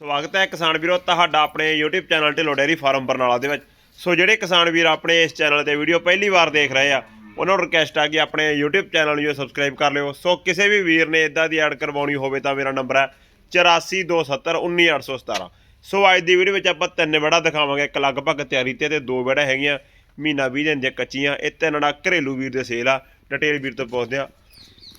ਸਵਾਗਤ ਹੈ ਕਿਸਾਨ ਵੀਰੋ, ਤੁਹਾਡਾ ਆਪਣੇ YouTube channel Dhillon dairy farm Barnala ਦੇ ਵਿੱਚ। ਸੋ ਜਿਹੜੇ ਕਿਸਾਨ ਵੀਰ ਆਪਣੇ ਇਸ ਚੈਨਲ ਤੇ ਵੀਡੀਓ ਪਹਿਲੀ ਵਾਰ ਦੇਖ ਰਹੇ ਆ, ਉਹਨਾਂ ਨੂੰ ਰਿਕਵੈਸਟ ਆ ਕਿ ਆਪਣੇ YouTube ਚੈਨਲ ਨੂੰ ਸਬਸਕ੍ਰਾਈਬ ਕਰ ਲਿਓ। ਸੋ ਕਿਸੇ ਵੀ ਵੀਰ ਨੇ ਇਦਾਂ ਦੀ ਐਡ ਕਰਵਾਉਣੀ ਹੋਵੇ ਤਾਂ ਮੇਰਾ ਨੰਬਰ ਹੈ 8427191817 ਸੋ ਅੱਜ ਦੀ ਵੀਡੀਓ ਵਿੱਚ ਆਪਾਂ ਤਿੰਨ ਵੜਾ ਦਿਖਾਵਾਂਗੇ, ਇੱਕ ਲਗਭਗ ਤਿਆਰੀ ਤੇ ਤੇ ਦੋ ਵੜਾ ਹੈਗੀਆਂ, ਮਹੀਨਾ 20 ਦਿਨ ਦੀਆਂ ਕੱਚੀਆਂ, ਇਹ ਤਿੰਨ ਨਾ ਘਰੇਲੂ ਵੀਰ ਦੇ ਸੇਲ ਆ। ਡਿਟੇਲ ਵੀਰ ਤੋਂ ਪੁੱਛਦੇ ਆ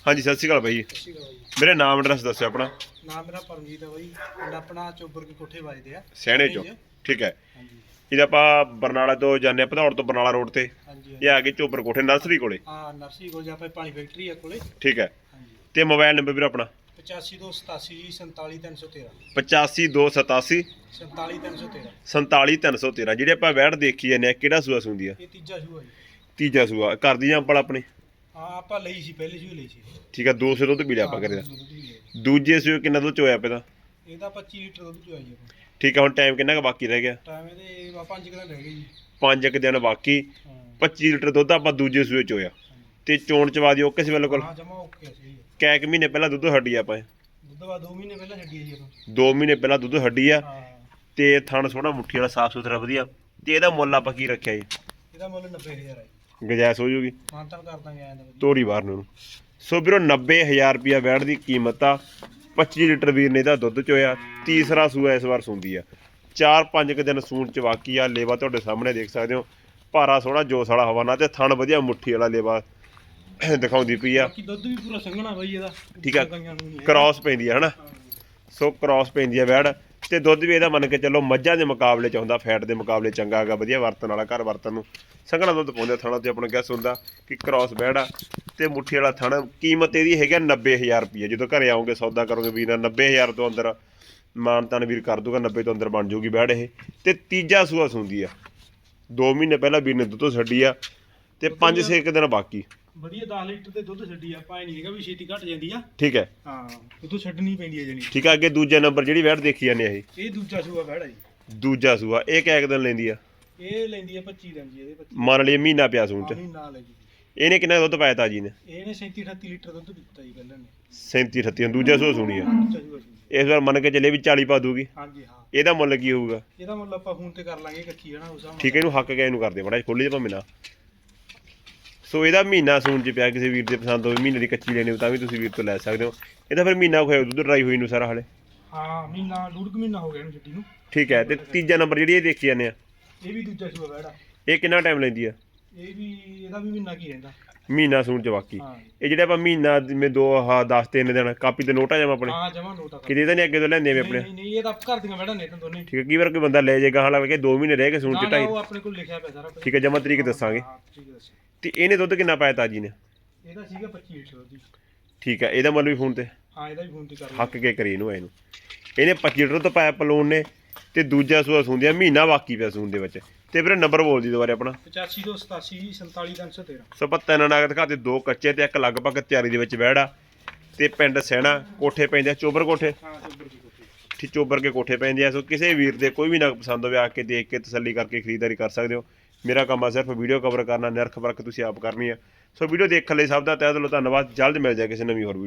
ਹਾਂਜੀ ਸਤਿ ਸ਼੍ਰੀ ਅਕਾਲ ਬਾਈ ਸਤਿ ਸ਼੍ਰੀ ਅਕਾਲ ਜੀ ਮੇਰੇ ਨਾਮ ਐਡਰੈਸ ਦੱਸਿਓ ਆਪਣਾ। ਨਾਮ ਮੇਰਾ ਪਰਮਜੀਤ ਹੈ ਬਾਈ ਪਿੰਡ ਆਪਣਾ ਚੋਬਰ ਕੇ ਕੋਠੇ ਵੱਜਦੇ ਆ। ਸਹਿਣੇ ਚੋਂ ਠੀਕ ਹੈ। ਹਾਂਜੀ। ਇਹਦਾ ਆਪਾਂ ਬਰਨਾਲਾ ਤੋਂ ਜਾਂਦੇ ਆ ਭਦੌੜ ਤੋਂ ਬਰਨਾਲਾ ਰੋਡ ਤੇ। ਹਾਂਜੀ ਇਹ ਆ ਕੇ ਚੋਪਰ ਕੋਠੇ ਨਰਸਰੀ ਕੋਲੇ। ਹਾਂ ਨਰਸਰੀ ਕੋਲ ਜਾ ਪਾਣੀ ਫੈਕਟਰੀ ਆ ਕੋਲੇ। ਠੀਕ ਹੈ। ਹਾਂਜੀ। ਤੇ ਮੋਬਾਈਲ ਨੰਬਰ ਵੀਰ ਆਪਣਾ? 8587 ਜੀ 47313 85287 47313 47313 ਜਿਹੜੇ ਆਪਾਂ ਵੈੜ ਦੇਖੀ ਜਾਂਦੇ ਆ ਕਿਹੜਾ ਸੂਆ ਸੁੰਦੀ ਆ? ਇਹ ਤੀਜਾ ਸ਼ੂ ਜੀ। ਤੀਜਾ ਸੂਆ ਘਰ ਦੀ ਜਾਂਪਲ ਆਪਣੇ? ਹਾਂ ਆਪਾਂ ਲਈ ਸੀ ਪਹਿਲੇ ਸ਼ੂ ਲਈ ਸੀ। ਠੀਕ ਆ 200 ਦੁੱਧ ਪੀ ਲਿਆ ਆਪਾਂ ਕਰੇ ਦਾ ਦੁੱਧ। ਦੂਜੇ ਸੂਏ ਕਿੰਨਾ ਦੁੱਧ ਚੋਇਆ ਪਿਆ ਇਹਦਾ? 25 ਲੀਟਰ ਦੁੱਧ ਚੋਇਆ ਜੀ ਆਪਾਂ। ਠੀਕ ਆ ਹੁਣ ਟਾਈਮ ਕਿੰਨਾ ਕੁ ਬਾਕੀ ਰਹਿ ਗਿਆ? ਟਾਈਮ ਇਹਦੇ ਵਾ ਪੰਜ ਕੁ ਦਿਨ ਰਹਿ ਗਏ ਜੀ। ਪੰਜ ਕੁ ਦਿਨ ਬਾਕੀ ਹਾਂ। 25 ਲੀਟਰ ਦੁੱਧ ਆਪਾਂ ਦੂਜੇ ਸੂਏ ਚੋਇਆ। ਤੇ ਚੋਣ ਚਵਾ ਦਿਓ ਕਿਸੇ ਬਿਲਕੁਲ ਹਾਂ ਜਮਾ ਓਕੇ ਸੀ ਕੈਕ ਮਹੀਨੇ ਪਹਿਲਾਂ ਦੁੱਧ ਹੱਡੀ ਆ ਆਪਾਂ ਦੁੱਧ ਵਾ 2 ਮਹੀਨੇ ਪਹਿਲਾਂ ਛੱਡੀ ਜੀ ਆਪਾਂ। 2 ਮਹੀਨੇ ਪਹਿਲਾਂ ਦੁੱਧ ਹੱਡੀ ਆ। ਹਾਂ। ਤੇ ਥਣ ਸੋਹਣਾ ਮੁੱਠੀ ਵਾਲਾ ਸਾਫ਼ ਸੁਥਰਾ ਵਧੀਆ। ਤੇ ਇਹਦਾ ਮੁੱਲ ਆਪਾਂ ਕੀ ਰੱਖਿਆ ਜੀ? ਇਹਦਾ ਮੁੱਲ 90000 ਹੈ ਗਜੈਸ ਹੋ ਜੂਗੀ। ਮਾਨਤਨ ਕਰ ਦਾਂਗੇ ਦਾ ਤੋਰੀ ਬਾਹਰ ਨੂੰ। ਸੋ ਵੀਰੋ 90000 ਰੁਪਿਆ ਵੈੜ ਦੀ ਕੀਮਤ ਆ। 25 ਲੀਟਰ ਵੀਰ ਨੇ ਇਹਦਾ ਦੁੱਧ ਚੋਇਆ। ਤੀਸਰਾ ਸੂਆ ਇਸ ਵਾਰ ਸੁੰਦੀ ਆ। 4-5 ਕੁ ਦਿਨ ਸੂਣ ਚ ਬਾਕੀ ਆ। ਲੇਵਾ ਤੁਹਾਡੇ ਸਾਹਮਣੇ ਦੇਖ ਸਕਦੇ ਹੋ। ਭਾਰਾ ਸੋਹਣਾ ਜੋਸ ਵਾਲਾ ਹਵਾਨਾ ਤੇ ਥਣ ਵਧੀਆ ਮੁੱਠੀ ਵਾਲਾ ਲੇਵਾ ਦਿਖਾਉਂਦੀ ਪਈ ਆ। ਬਾਕੀ ਦੁੱਧ ਵੀ ਪੂਰਾ ਸੰਘਣਾ ਬਾਈ ਇਹਦਾ। ਠੀਕ ਆ। ਗਾਈਆਂ ਨੂੰ ਨਹੀਂ ਹੈ। ਕ੍ਰਾਸ ਪੈਂਦੀ ਆ ਹਨਾ। ਸੋ ਕ੍ਰਾਸ ਪੈਂਦੀ ਆ ਵੈੜ ਤੇ ਦੁੱਧ ਵੀ ਇਹਦਾ ਮੰਨ ਕੇ ਚੱਲੋ ਮੱਝਾਂ ਦੇ ਮੁਕਾਬਲੇ ਚ ਹੁੰਦਾ ਫੈਟ ਦੇ ਮੁਕਾਬਲੇ ਚੰਗਾ ਹੈਗਾ ਵਧੀਆ ਵਰਤਣ ਵਾਲਾ ਘਰ ਵਰਤਣ ਨੂੰ। ਸੰਘਣਾ ਦੁੱਧ ਪਾਉਂਦੇ ਥਣਾ ਤੇ ਆਪਣਾ ਗੈਸ ਹੁੰਦਾ ਕਿ ਕ੍ਰਾਸ ਆ ਤੇ ਮੁੱਠੀ ਵਾਲਾ ਥਣ ਕੀਮਤ ਇਹਦੀ ਹੈਗਾ 90000 ਰੁਪਏ ਜਦੋਂ ਘਰੇ ਆਓਗੇ ਸੌਦਾ ਕਰੋਗੇ ਵੀਰ ਨਾਲ 90000 ਤੋਂ ਅੰਦਰ ਮਾਨਤਾਨ ਵੀਰ ਕਰ ਦੂਗਾ 90 ਤੋਂ ਅੰਦਰ ਬਣ ਜਾਊਗੀ ਵੈੜ ਇਹ। ਤੇ ਤੀਜਾ ਸੂਆ ਸੁੰਦੀ ਆ। 2 ਮਹੀਨੇ ਪਹਿਲਾਂ ਵੀਰ ਨੇ ਦੁੱਧ ਛੱਡੀ ਆ ਤੇ 5-6 ਦਿਨ ਬਾਕੀ। ਵਧੀਆ 10 ਲੀਟਰ ਦੇ ਦੁੱਧ ਛੱਡੀ ਆ ਇਹ ਨਹੀਂ ਹੈਗਾ ਵੀ ਛੇਤੀ ਘਟ ਜਾਂਦੀ ਆ। ਠੀਕ ਹੈ। ਹਾਂ। ਦੁੱਧ ਛੱਡਣੀ ਪੈਂਦੀ ਹੈ ਜਣੀ ਠੀਕ ਆ ਅੱਗੇ ਦੂਜਾ ਨੰਬਰ ਜਿਹੜੀ ਵੈੜ ਦੇਖੀ ਜਾਂਦੇ ਆ ਇਹ। ਇਹ ਦੂਜਾ ਸੂਆ ਬਹਿੜਾ ਜੀ। ਦੂਜਾ ਸੂਆ ਇਹ ਕਿਆ ਕੁ ਦਿਨ ਲੈਂਦੀ ਆ? ਇਹ ਲੈਂਦੀ ਆ 25 ਦਿਨ ਜੀ ਇਹਦੇ 25 ਮੰਨ ਲਈ ਮਹੀਨਾ ਪਿਆ ਸੂਣ ਚ। ਨਹੀਂ ਨਾਲ ਹੈ ਜੀ। ਇਹਨੇ ਕਿੰਨਾ ਦੁੱਧ ਪਾਇਆ ਤਾਜੀ ਨੇ? ਇਹਨੇ 37 38 ਲੀਟਰ ਦੁੱਧ ਦਿੱਤਾ ਜੀ ਪਹਿਲਾਂ ਨੇ 37 38 ਦੂਜਾ ਸੂਆ ਸੁਣੀ ਆ। ਦੂਜਾ ਸੂਆ ਸੀ ਇਸ ਵਾਰ ਮੰਨ ਕੇ ਚੱਲੇ ਵੀ 40 ਪਾ ਦੂਗੀ। ਹਾਂਜੀ ਹਾਂ। ਇਹਦਾ ਮੁੱਲ ਕੀ ਹੋਊਗਾ? ਇਹਦਾ ਮੁੱਲ ਆਪਾਂ ਫੋਨ ਤੇ ਕਰ ਲਾਂਗੇ ਕੱਚੀ ਹੈ ਨਾ ਉਸ ਹਿਸਾਬ ਠੀਕ ਹੈ ਇਹਨੂੰ ਹੱਕ ਗਿਆ ਇਹਨੂੰ ਕਰਦੇ ਬੜਾ ਖੋਲੀ ਭਾਵੇਂ ਨਾ। ਸੋ ਇਹਦਾ ਮਹੀਨਾ ਸੂਣ ਚ ਪਿਆ ਕਿਸੇ ਵੀਰ ਦੇ ਪਸੰਦ ਹੋਵੇ ਮਹੀਨੇ ਦੀ ਕੱਚੀ ਲੈਣੀ ਤਾਂ ਵੀ ਤੁਸੀਂ ਵੀਰ ਤੋਂ ਲੈ ਸਕਦੇ ਹੋ। ਇਹਦਾ ਫਿਰ ਮਹੀਨਾ ਹੋਇਆ ਦੁੱਧ ਡਰਾਈ ਹੋਈ ਨੂੰ ਸਾਰਾ ਹਲੇ। ਹਾਂ ਮਹੀਨਾ ਡੂਢ ਕੁ ਮਹੀਨਾ ਹੋ ਗਿਆ ਇਹਨੂੰ ਛੱਡੀ ਨੂੰ। ਠੀਕ ਹੈ ਤੇ ਤੀਜਾ ਨੰਬਰ ਜਿਹੜੀ ਇਹ ਦੇਖੀ ਜਾਂਦੇ ਆ। ਇਹ ਵੀ ਦੂਜਾ ਸੂਆ ਬਹਿੜਾ ਇਹ ਕਿੰਨਾ ਟਾਈਮ ਲੈਂਦੀ ਆ? ਇਹ ਵੀ ਇਹਦਾ ਵੀ ਮਹੀਨਾ ਕੀ ਰਹਿੰਦਾ। ਮਹੀਨਾ ਸੂਣ ਚ ਬਾਕੀ। ਹਾਂ। ਇਹ ਜਿਹੜੇ ਆਪਾਂ ਮਹੀਨਾ ਜਿਵੇਂ ਦੋ ਆਹ 10 ਤਿੰਨ ਦਿਨ ਕਾਪੀ ਤੇ ਨੋਟ ਜਾਵਾਂ ਆਪਣੇ? ਹਾਂ ਜਮਾ ਨੋਟਾ ਕਰ ਕਿਤੇ ਤਾਂ ਨਹੀਂ ਅੱਗੇ ਤੋਂ ਲੈਂਦੇ ਵੇ ਆਪਣੇ। ਨਹੀਂ ਨਹੀਂ ਇਹ ਤਾਂ ਘਰ ਦੀਆਂ ਬਹਿੜਾ ਨੇ ਤਾਂ ਦੋਨੇ। ਠੀਕ ਹੈ ਕਈ ਵਾਰ ਕੋਈ ਬੰਦਾ ਲੈ ਜਾਏਗਾ ਹਾਲਾ ਕਿ 2 ਮਹੀਨੇ ਰਹਿ ਕੇ ਸੂਣ ਨਾ ਚ ਨਾ ਢਾਈ ਉਹ ਆਪਣੇ ਕੋਲ ਲਿਖਿਆ ਪਿਆ ਸਾਰਾ ਕੁਝ ਠੀਕ ਹੈ ਜਮਾ ਤਰੀਕ ਦੱਸਾਂਗੇ। ਹਾਂ ਠੀਕ ਹੈ ਦੱਸੋ। ਤੇ ਇਹਨੇ ਦੁੱਧ ਕਿੰਨਾ ਪਾਇਆ ਤਾਜੀ ਨੇ? ਇਹਦਾ ਸੀਗਾ 25 ਲੀਟਰ ਦੀ ਠੀਕ ਹੈ ਇਹਦਾ ਮੁੱਲ ਵੀ ਫੋਨ ਤੇ? ਹਾਂ ਇਹਦਾ ਵੀ ਫੋਨ ਤੇ ਕਰ ਲਓ ਹੱਕ ਕੇ ਕਰੀ ਇਹਨੂੰ ਇਹਨੂੰ ਇਹਨੇ 25 ਲੀਟਰ ਤੋਂ ਪਾਇਆ ਪਲੂਨ ਨੇ ਤੇ ਦੂਜਾ ਸੂਆ ਸੂੰਦਿਆ ਮਹੀਨਾ ਬਾਕੀ ਪਿਆ ਸੂਣ ਦੇ ਵਿੱਚ। ਤੇ ਵੀਰੇ ਨੰਬਰ ਬੋਲ ਦੀ ਦੁਬਾਰੇ ਆਪਣਾ। 8587 47313 ਸੋ ਆਪਾਂ ਤਿੰਨ ਨਾਗ ਦਿਖਾਤੇ ਦੋ ਕੱਚੇ ਤੇ ਇੱਕ ਲਗਭਗ ਤਿਆਰੀ ਦੇ ਵਿੱਚ ਬਹਿੜਾ। ਤੇ ਪਿੰਡ ਸੈਣਾ ਕੋਠੇ ਪੈਂਦੇ ਆ ਚੋਬਰ ਕੋਠੇ? ਹਾਂ ਚੋਬਰ ਦੀ ਕੋਠੀ। ਠੀਕ ਚੋਬਰ ਕੇ ਕੋਠੇ ਪੈਂਦੇ ਆ। ਸੋ ਕਿਸੇ ਵੀਰ ਦੇ ਕੋਈ ਵੀ ਨਗ ਪਸੰਦ ਹੋਵੇ ਆ ਕੇ ਦੇਖ ਕੇ ਤਸੱਲੀ ਕਰਕੇ ਖਰੀਦਦਾਰੀ ਕਰ ਸਕਦੇ ਹੋ। ਮੇਰਾ ਕੰਮ ਆ ਸਿਰਫ ਵੀਡੀਓ ਕਵਰ ਕਰਨਾ, ਨਿਰਖ ਵਰਕ ਤੁਸੀਂ ਆਪ ਕਰਨੀ ਆ। ਸੋ ਵੀਡੀਓ ਦੇਖਣ ਲਈ ਸਭ ਦਾ ਤਹਿ ਦਿਲੋਂ ਧੰਨਵਾਦ, ਜਲਦ ਮਿਲ ਜਾਏ ਕਿਸੇ ਨਵੀਂ ਹੋਰ ਵੀਡੀਓ